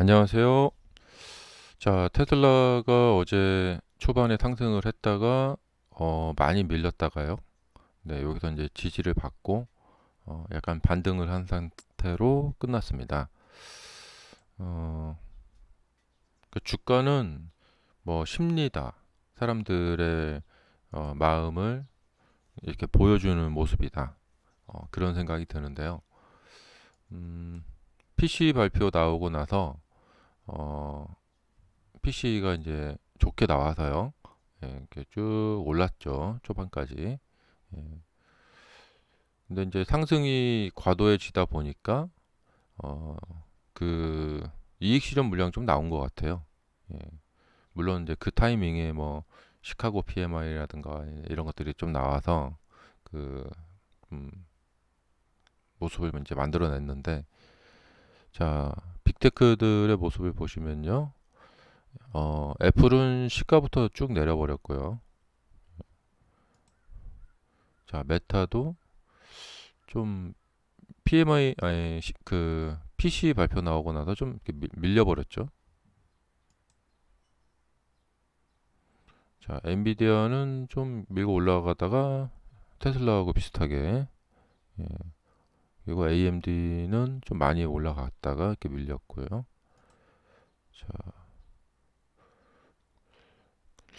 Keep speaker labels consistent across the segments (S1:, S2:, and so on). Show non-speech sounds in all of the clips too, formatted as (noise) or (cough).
S1: 안녕하세요. 자, 테슬라가 어제 초반에 상승을 했다가 어, 많이 밀렸다가요. 네, 여기서 이제 지지를 받고 어, 약간 반등을 한 상태로 끝났습니다. 어, 그 주가는 뭐 심리다. 사람들의 어, 마음을 이렇게 보여주는 모습이다. 어, 그런 생각이 드는데요. 음, PC 발표 나오고 나서 어, PC가 이제 좋게 나와서요. 예, 이렇게 쭉 올랐죠. 초반까지. 예. 근데 이제 상승이 과도해지다 보니까 어, 그 이익 실현 물량 좀 나온 것 같아요. 예. 물론 이제 그 타이밍에 뭐 시카고 PMI라든가 이런 것들이 좀 나와서 그 음, 모습을 이제 만들어냈는데 자 빅테크들의 모습을 보시면요. 어, 애플은 시가부터 쭉 내려버렸고요. 자, 메타도 좀 PMI 아니 시- 그 PC 발표 나오고 나서 좀 밀려버렸죠. 자, 엔비디아는 좀 밀고 올라가다가 테슬라하고 비슷하게 예. 그리고 AMD는 좀 많이 올라갔다가 이렇게 밀렸고요. 자,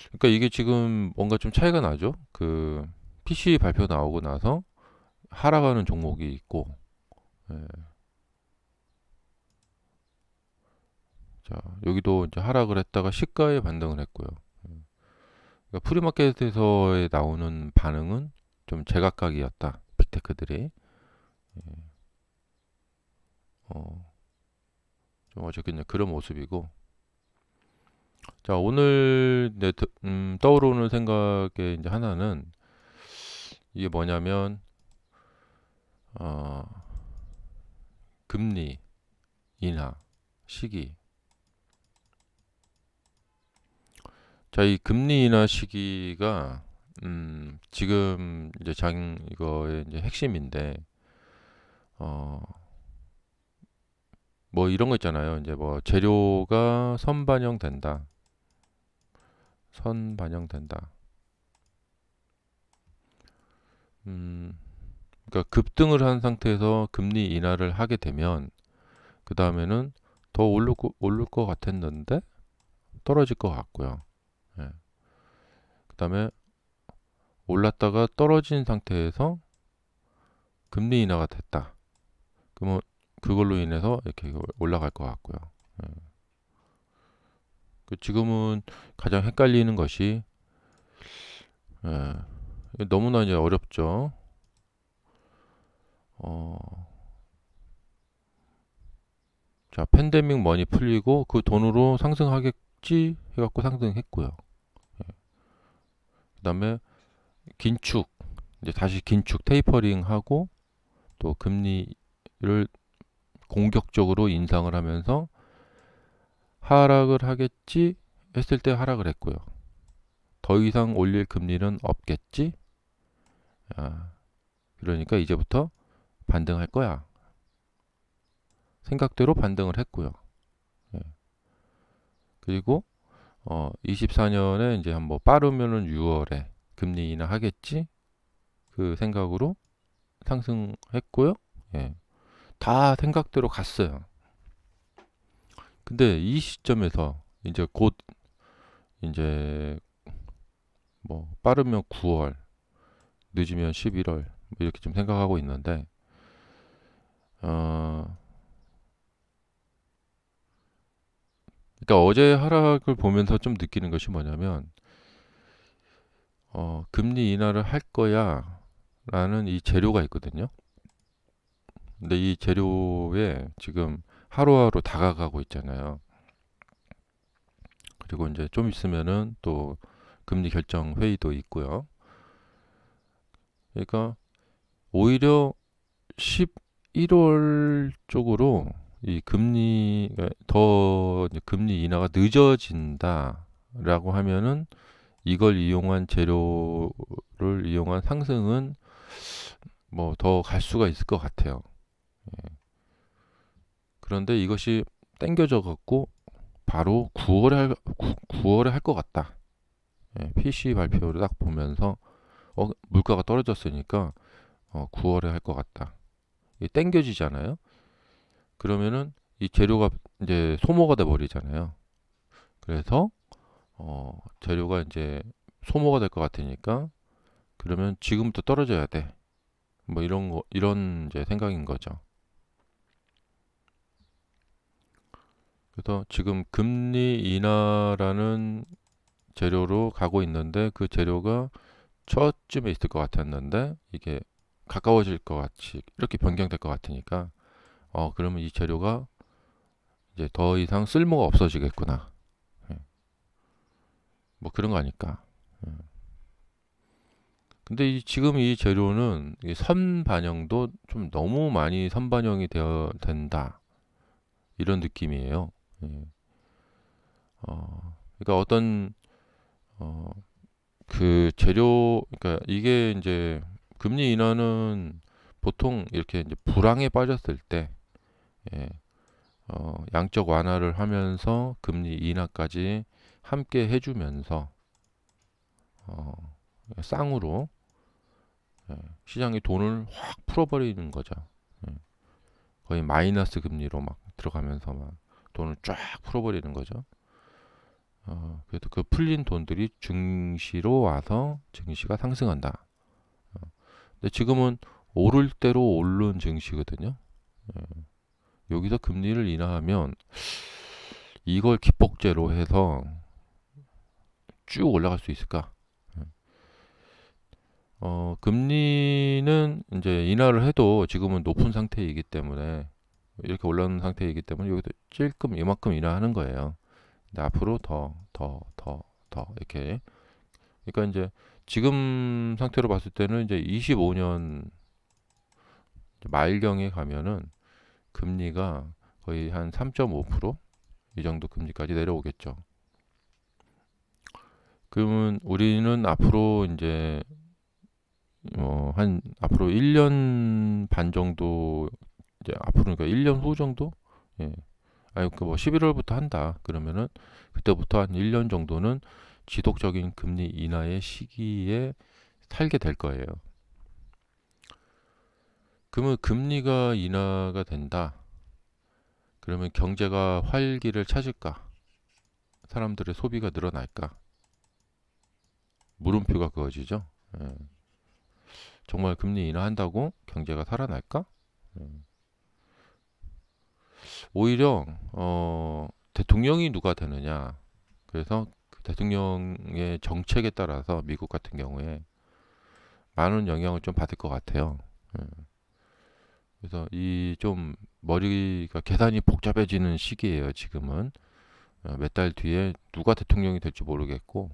S1: 그러니까 이게 지금 뭔가 좀 차이가 나죠. 그 PC 발표 나오고 나서 하락하는 종목이 있고, 예. 자, 여기도 이제 하락을 했다가 시가에 반등을 했고요. 예. 그러니까 프리마켓에서의 나오는 반응은 좀 제각각이었다. 빅테크들이. 예. 어, 좀 이제 그런 모습이고. 자, 오늘 내 드- 음, 떠오르는 생각의 이제 하나는 이게 뭐냐면 어, 금리 인하 시기. 자, 이 금리 인하 시기가 음, 지금 이제 장 이거의 이제 핵심인데 어, 뭐 이런 거 있잖아요. 이제 뭐 재료가 선반영된다. 선반영된다. 음, 그러니까 급등을 한 상태에서 금리 인하를 하게 되면 그 다음에는 더 오를 거, 오를 것 같았는데 떨어질 것 같고요. 예. 그 다음에 올랐다가 떨어진 상태에서 금리 인하가 됐다. 그러면 그걸로 인해서 이렇게 올라갈 것 같고요. 예. 그 지금은 가장 헷갈리는 것이 예, 너무나 이제 어렵죠. 어, 자, 팬데믹 머니 풀리고 그 돈으로 상승하겠지 해갖고 상승했고요. 그다음에 긴축 이제 다시 긴축 테이퍼링 하고 또 금리 를 공격적으로 인상을 하면서 하락을 하겠지 했을 때 하락을 했고요. 더 이상 올릴 금리는 없겠지. 아, 그러니까 이제부터 반등할 거야. 생각대로 반등을 했고요. 예. 그리고 어, 24년에 이제 한뭐 빠르면은 6월에 금리 인하 하겠지 그 생각으로 상승했고요. 예. 다 생각대로 갔어요. 근데 이 시점에서 이제 곧 이제 뭐 빠르면 9월, 늦으면 11월 이렇게 좀 생각하고 있는데 어 그러니까 어제 하락을 보면서 좀 느끼는 것이 뭐냐면 어 금리 인하를 할 거야라는 이 재료가 있거든요. 근데 이 재료에 지금 하루하루 다가가고 있잖아요. 그리고 이제 좀 있으면은 또 금리 결정 회의도 있고요. 그러니까 오히려 11월 쪽으로 이 금리 더 이제 금리 인하가 늦어진다라고 하면은 이걸 이용한 재료를 이용한 상승은 뭐 더 갈 수가 있을 것 같아요. 예. 그런데 이것이 땡겨져 갖고 바로 9월에 할, 9, 월에 할 것 같다. 예, PC 발표를 딱 보면서 어, 물가가 떨어졌으니까 어, 9월에 할 것 같다. 이게 땡겨지잖아요. 그러면은 이 재료가 이제 소모가 돼 버리잖아요. 그래서 어, 재료가 이제 소모가 될 것 같으니까 그러면 지금부터 떨어져야 돼. 뭐 이런 거 이런 이제 생각인 거죠. 그래서 지금 금리 인하라는 재료로 가고 있는데 그 재료가 첫쯤에 있을 것 같았는데 이게 가까워질 것 같이 이렇게 변경될 것 같으니까 어 그러면 이 재료가 이제 더 이상 쓸모가 없어지겠구나. 예. 뭐 그런 거 아닐까. 예. 근데 이 지금 이 재료는 이 선반영도 좀 너무 많이 선반영이 되어 된다. 이런 느낌이에요. 예. 어, 그러니까 어떤 어, 그 재료, 그러니까 이게 이제 금리 인하는 보통 이렇게 이제 불황에 빠졌을 때, 예, 어, 양적 완화를 하면서 금리 인하까지 함께 해 주면서 어, 쌍으로 예, 시장에 돈을 확 풀어 버리는 거죠. 예, 거의 마이너스 금리로 막 들어가면서 막 돈을 쫙 풀어버리는 거죠. 어, 그래도 그 풀린 돈들이 증시로 와서 증시가 상승한다. 어, 근데 지금은 오를 대로 오른 증시거든요. 예, 여기서 금리를 인하하면 이걸 기폭제로 해서 쭉 올라갈 수 있을까? 예. 어, 금리는 이제 인하를 해도 지금은 높은 상태이기 때문에 이렇게 올라오는 상태이기 때문에 여기도 찔끔 이만큼 인하하는 거예요. 근데 앞으로 더, 더, 더, 더 이렇게. 그러니까 이제 지금 상태로 봤을 때는 이제 25년 말경에 가면은 금리가 거의 한 3.5%이 정도 금리까지 내려오겠죠. 그러면 우리는 앞으로 이제 어, 한 앞으로 1년 반 정도 이제 앞으로 그러니까 1년 후 정도 예. 아니 그뭐 11월부터 한다. 그러면은 그때부터 한 1년 정도는 지속적인 금리 인하의 시기에 살게 될 거예요. 그러면 금리가 인하가 된다. 그러면 경제가 활기를 찾을까? 사람들의 소비가 늘어날까? 물음표가 그어지죠. 예. 정말 금리 인하한다고 경제가 살아날까? 예. 오히려 어, 대통령이 누가 되느냐. 그래서 그 대통령의 정책에 따라서 미국 같은 경우에 많은 영향을 좀 받을 것 같아요. 예. 그래서 이 좀 머리가 계산이 복잡해지는 시기예요. 지금은 어, 몇달 뒤에 누가 대통령이 될지 모르겠고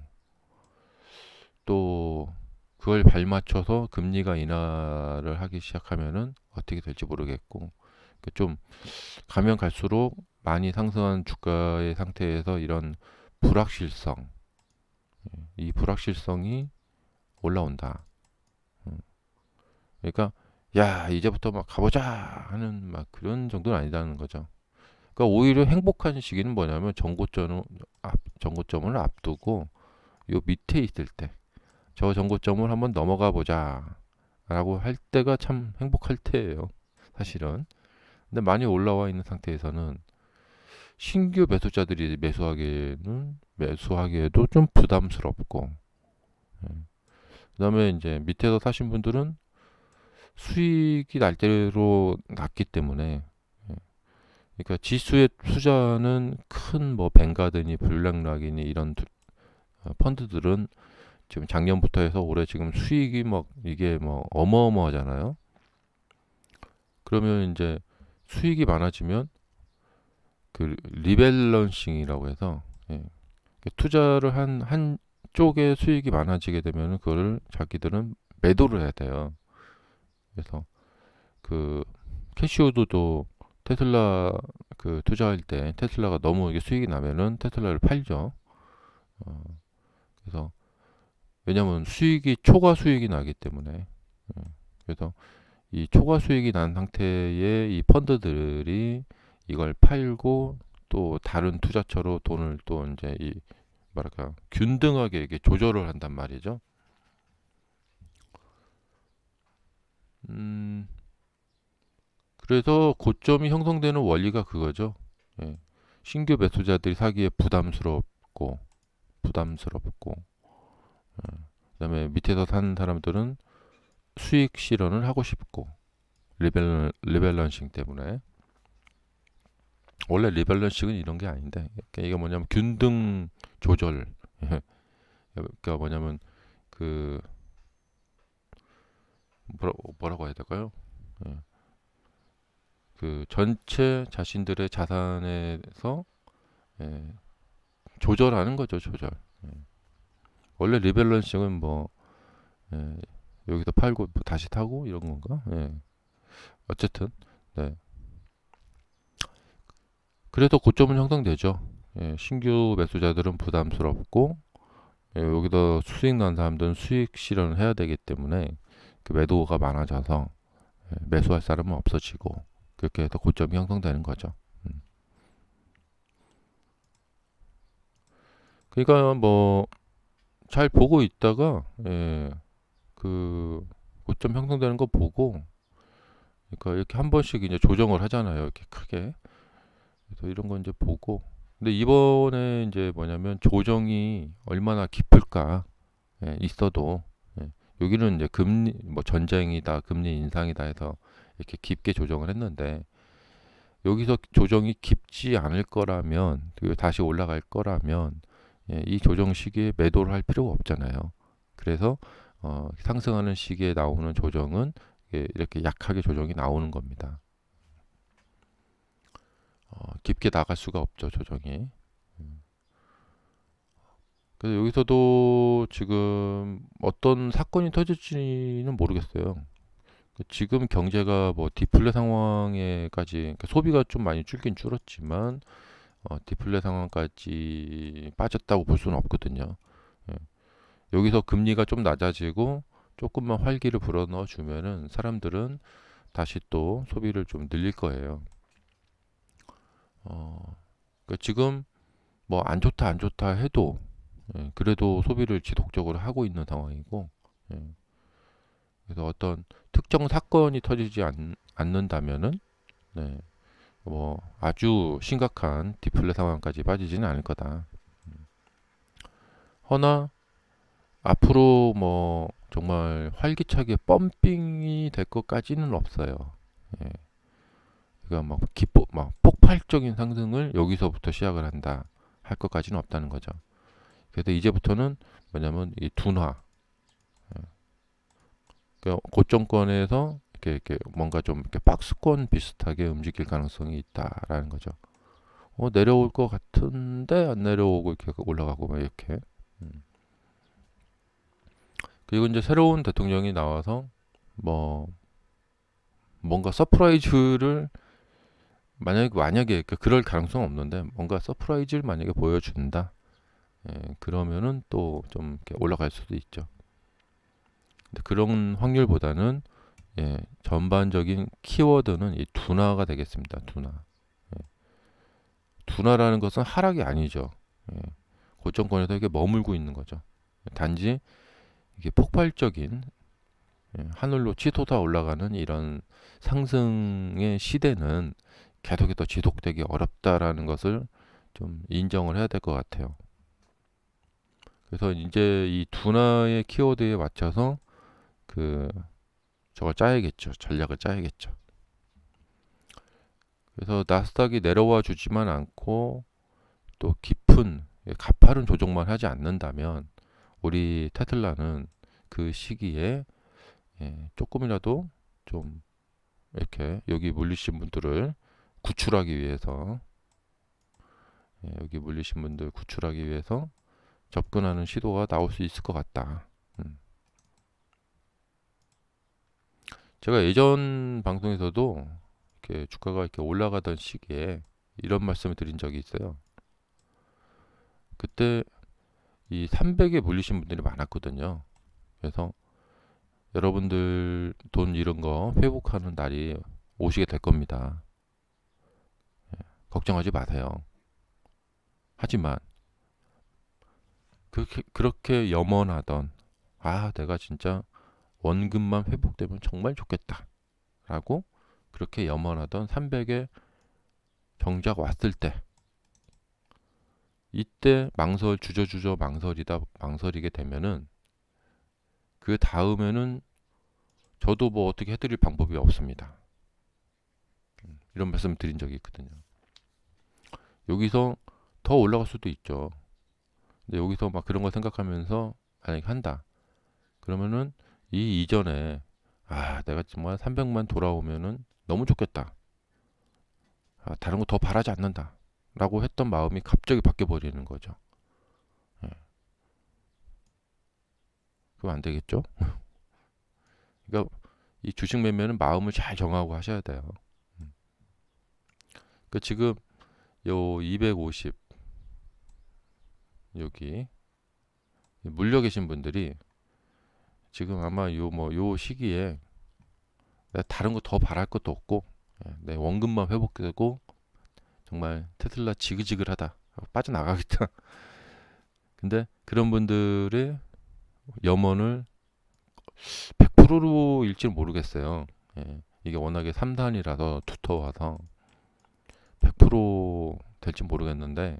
S1: 또 그걸 발맞춰서 금리가 인하를 하기 시작하면은 어떻게 될지 모르겠고 그 좀 가면 갈수록 많이 상승한 주가의 상태에서 이런 불확실성, 예, 이 불확실성이 올라온다. 음. 그러니까 야 이제부터 막 가보자 하는 막 그런 정도는 아니다는 거죠. 그러니까 오히려 행복한 시기는 뭐냐면 정고점을 앞, 정고점을 앞두고 요 밑에 있을 때저 정고점을 한번 넘어가 보자 라고 할 때가 참 행복할 때예요. 사실은. 근데 많이 올라와 있는 상태에서는 신규 매수자들이 매수하기에는 매수하기에도 좀 부담스럽고 예. 그다음에 이제 밑에서 사신 분들은 수익이 날대로 났기 때문에 예. 그러니까 지수의 투자는 큰뭐 뱅가드니 블랙락이니 이런 두, 어, 펀드들은 지금 작년부터 해서 올해 지금 수익이 막 이게 뭐 어마어마하잖아요. 그러면 이제 수익이 많아지면 그 리밸런싱이라고 해서 예. 투자를 한 한 쪽에 수익이 많아지게 되면 그거를 자기들은 매도를 해야 돼요. 그래서 그 캐시우드도 테슬라 그 투자할 때 테슬라가 너무 이게 수익이 나면은 테슬라를 팔죠. 어, 그래서 왜냐하면 수익이 초과 수익이 나기 때문에 예, 그래서 이 초과 수익이 난 상태의 이 펀드들이 이걸 팔고 또 다른 투자처로 돈을 또 이제 이 뭐랄까 균등하게 이게 조절을 한단 말이죠. 음, 그래서 고점이 형성되는 원리가 그거죠. 예. 신규 매수자들이 사기에 부담스럽고 부담스럽고 예. 그다음에 밑에서 산 사람들은 수익 실현을 하고 싶고 리밸, 리밸런싱 때문에 원래 리밸런싱은 이런 게 아닌데 그러니까 이게 뭐냐면 균등 조절 예. (laughs) 그러니까 뭐냐면 그 뭐라, 뭐라고 해야 될까요? 예. 그 전체 자신들의 자산에서 예, 조절하는 거죠 조절. 예. 원래 리밸런싱은 뭐 예, 여기서 팔고 뭐 다시 타고 이런 건가? 예. 어쨌든 네. 그래도 고점은 형성되죠. 예, 신규 매수자들은 부담스럽고 예, 여기다 수익 난 사람들은 수익 실현을 해야 되기 때문에 그 매도가 많아져서 예, 매수할 사람은 없어지고 그렇게 해서 고점이 형성되는 거죠. 음. 그러니까 뭐 잘 보고 있다가 예, 그 고점 형성되는 거 보고 그러니까 이렇게 한 번씩 이제 조정을 하잖아요. 이렇게 크게. 그래서 이런 거 이제 보고 근데 이번에 이제 뭐냐면 조정이 얼마나 깊을까 예, 있어도 예, 여기는 이제 금리 뭐 전쟁이다 금리 인상이다 해서 이렇게 깊게 조정을 했는데 여기서 조정이 깊지 않을 거라면 다시 올라갈 거라면 예, 이 조정 시기에 매도를 할 필요가 없잖아요. 그래서 어, 상승하는 시기에 나오는 조정은 예, 이렇게 약하게 조정이 나오는 겁니다. 어, 깊게 나갈 수가 없죠 조정이. 음. 그래서 여기서도 지금 어떤 사건이 터질지는 모르겠어요. 지금 경제가 뭐 디플레 상황에까지 그러니까 소비가 좀 많이 줄긴 줄었지만 어, 디플레 상황까지 빠졌다고 볼 수는 없거든요. 예. 여기서 금리가 좀 낮아지고 조금만 활기를 불어넣어 주면은 사람들은 다시 또 소비를 좀 늘릴 거예요. 어, 그러니까 지금 뭐 안 좋다 안 좋다 해도 예, 그래도 소비를 지속적으로 하고 있는 상황이고 예. 그래서 어떤 특정 사건이 터지지 않, 않는다면은 네, 뭐 아주 심각한 디플레 상황까지 빠지지는 않을 거다. 음. 허나 앞으로 뭐 정말 활기차게 펌핑이 될 것까지는 없어요. 예. 그러니까 막 기포 막 폭발적인 상승을 여기서부터 시작을 한다 할 것까지는 없다는 거죠. 그래서 이제부터는 뭐냐면 이 둔화, 예. 그러니까 고점권에서 이렇게, 이렇게 뭔가 좀 이렇게 박스권 비슷하게 움직일 가능성이 있다라는 거죠. 어, 내려올 것 같은데 안 내려오고 이렇게 올라가고 막 이렇게. 음. 그리고 이제 새로운 대통령이 나와서 뭐 뭔가 서프라이즈를 만약에 만약에 그 그럴 가능성 은 없는데 뭔가 서프라이즈를 만약에 보여준다. 예, 그러면은 또 좀 올라갈 수도 있죠. 근데 그런 확률보다는 예, 전반적인 키워드는 이 둔화가 되겠습니다. 둔화. 예. 둔화라는 것은 하락이 아니죠. 예. 고점권에서 이게 머물고 있는 거죠. 단지 이게 폭발적인 예, 하늘로 치솟아 올라가는 이런 상승의 시대는 계속해서 지속되기 어렵다라는 것을 좀 인정을 해야 될 것 같아요. 그래서 이제 이 둔화의 키워드에 맞춰서 그 저걸 짜야겠죠. 전략을 짜야겠죠. 그래서 나스닥이 내려와 주지만 않고 또 깊은 가파른 조정만 하지 않는다면 우리 테슬라는 그 시기에 예, 조금이라도 좀 이렇게 여기 물리신 분들을 구출하기 위해서 예, 여기 물리신 분들 구출하기 위해서 접근하는 시도가 나올 수 있을 것 같다. 음. 제가 예전 방송에서도 이렇게 주가가 이렇게 올라가던 시기에 이런 말씀을 드린 적이 있어요. 그때 이 300에 물리신 분들이 많았거든요. 그래서 여러분들 돈 이런 거 회복하는 날이 오시게 될 겁니다. 예, 걱정하지 마세요. 하지만 그렇게 그렇게 염원하던 아 내가 진짜 원금만 회복되면 정말 좋겠다라고 그렇게 염원하던 300에 정작 왔을 때 이때 망설 주저주저 망설이다 망설이게 되면은 그 다음에는 저도 뭐 어떻게 해드릴 방법이 없습니다. 음, 이런 말씀 드린 적이 있거든요. 여기서 더 올라갈 수도 있죠. 근데 여기서 막 그런 걸 생각하면서 만약에 한다. 그러면은 이 이전에 아 내가 정말 300만 돌아오면은 너무 좋겠다. 아, 다른 거 더 바라지 않는다. 라고 했던 마음이 갑자기 바뀌어 버리는 거죠. 예. 그럼 안 되겠죠? (laughs) 그러니까 이 주식 매매는 마음을 잘 정하고 하셔야 돼요. 음. 그 지금 요 250 여기 물려 계신 분들이 지금 아마 요 뭐요 시기에 다른 거 더 바랄 것도 없고 예, 내 원금만 회복되고 정말 테슬라 지글지글하다 빠져나가겠다. (laughs) 근데 그런 분들의 염원을 100%로일지 모르겠어요. 예, 이게 워낙에 3단이라서 두터워서 100% 될지 모르겠는데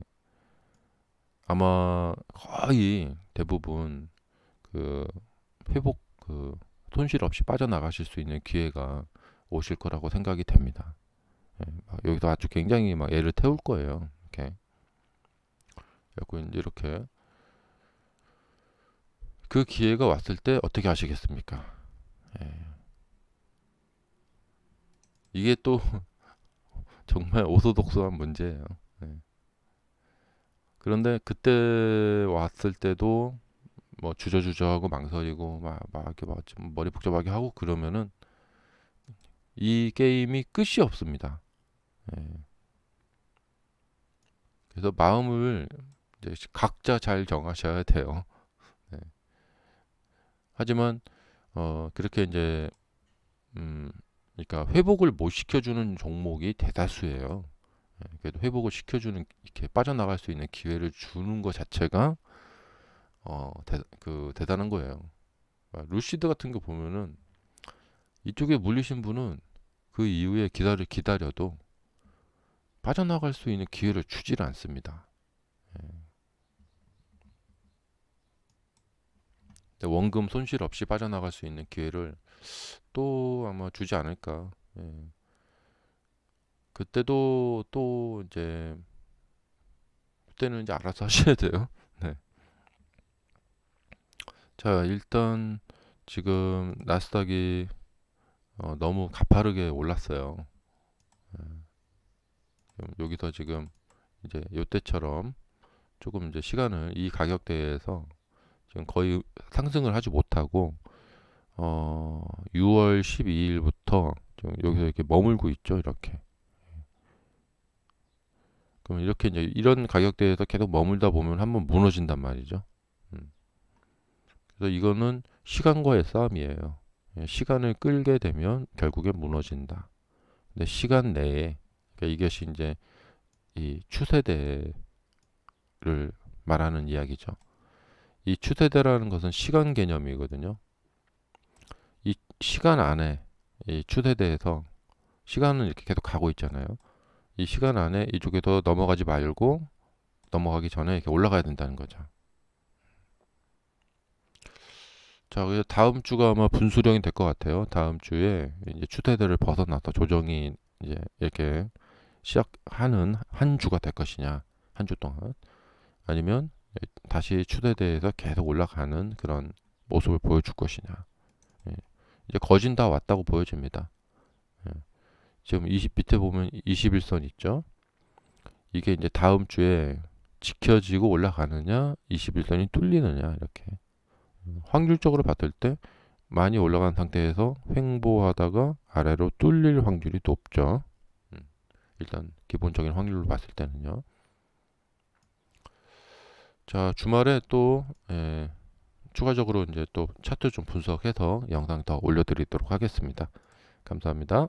S1: 아마 거의 대부분 그 회복 그 손실 없이 빠져나가실 수 있는 기회가 오실 거라고 생각이 됩니다. 예, 여기서 아주 굉장히 막 애를 태울 거예요. 이렇게. 그래고 이제 이렇게 그 기회가 왔을 때 어떻게 하시겠습니까? 예. 이게 또 (laughs) 정말 오소독소한 문제예요. 예. 그런데 그때 왔을 때도 뭐 주저주저하고 망설이고 막, 막 이렇게 막 머리 복잡하게 하고 그러면은 이 게임이 끝이 없습니다. 예. 그래서 마음을 이제 각자 잘 정하셔야 돼요. (laughs) 네. 하지만 어 그렇게 이제 음 그러니까 회복을 못 시켜주는 종목이 대다수예요. 예, 그래도 회복을 시켜주는 이렇게 빠져나갈 수 있는 기회를 주는 것 자체가 어, 대, 그 대단한 거예요. 아, 루시드 같은 거 보면은 이쪽에 물리신 분은 그 이후에 기다려 기다려도 빠져나갈 수 있는 기회를 주질 않습니다. 예. 원금 손실 없이 빠져나갈 수 있는 기회를 또 아마 주지 않을까. 예. 그때도 또 이제 그때는 이제 알아서 (laughs) 하셔야 돼요. 네. 자, 일단 지금 나스닥이 어, 너무 가파르게 올랐어요. 예. 여기서 지금 이제 요때처럼 조금 이제 시간을 이 가격대에서 지금 거의 상승을 하지 못하고 어 6월 12일부터 여기서 이렇게 머물고 있죠 이렇게. 그럼 이렇게 이제 이런 가격대에서 계속 머물다 보면 한번 무너진단 말이죠. 음. 그래서 이거는 시간과의 싸움이에요. 예, 시간을 끌게 되면 결국에 무너진다. 근데 시간 내에 그러니까 이것이 이제 이 추세대를 말하는 이야기죠 이 추세대라는 것은 시간 개념이거든요 이 시간 안에 이 추세대에서 시간은 이렇게 계속 가고 있잖아요. 이 시간 안에 이쪽에서 넘어가지 말고 넘어가기 전에 이렇게 올라가야 된다는 거죠. 자, 그래서 다음 주가 아마 분수령이 될 것 같아요. 다음 주에 이제 추세대를 벗어나서 조정이 이제 이렇게 시작하는 한 주가 될 것이냐, 한 주 동안 아니면 다시 추세대에서 계속 올라가는 그런 모습을 보여줄 것이냐. 이제 거진 다 왔다고 보여집니다. 예. 지금 20 밑에 보면 21선 있죠. 이게 이제 다음 주에 지켜지고 올라가느냐, 21선이 뚫리느냐 이렇게 확률적으로 봤을 때 많이 올라간 상태에서 횡보하다가 아래로 뚫릴 확률이 높죠. 음. 일단 기본적인 확률로 봤을 때는요. 자 주말에 또 예, 추가적으로 이제 또 차트 좀 분석해서 영상 더 올려드리도록 하겠습니다. 감사합니다.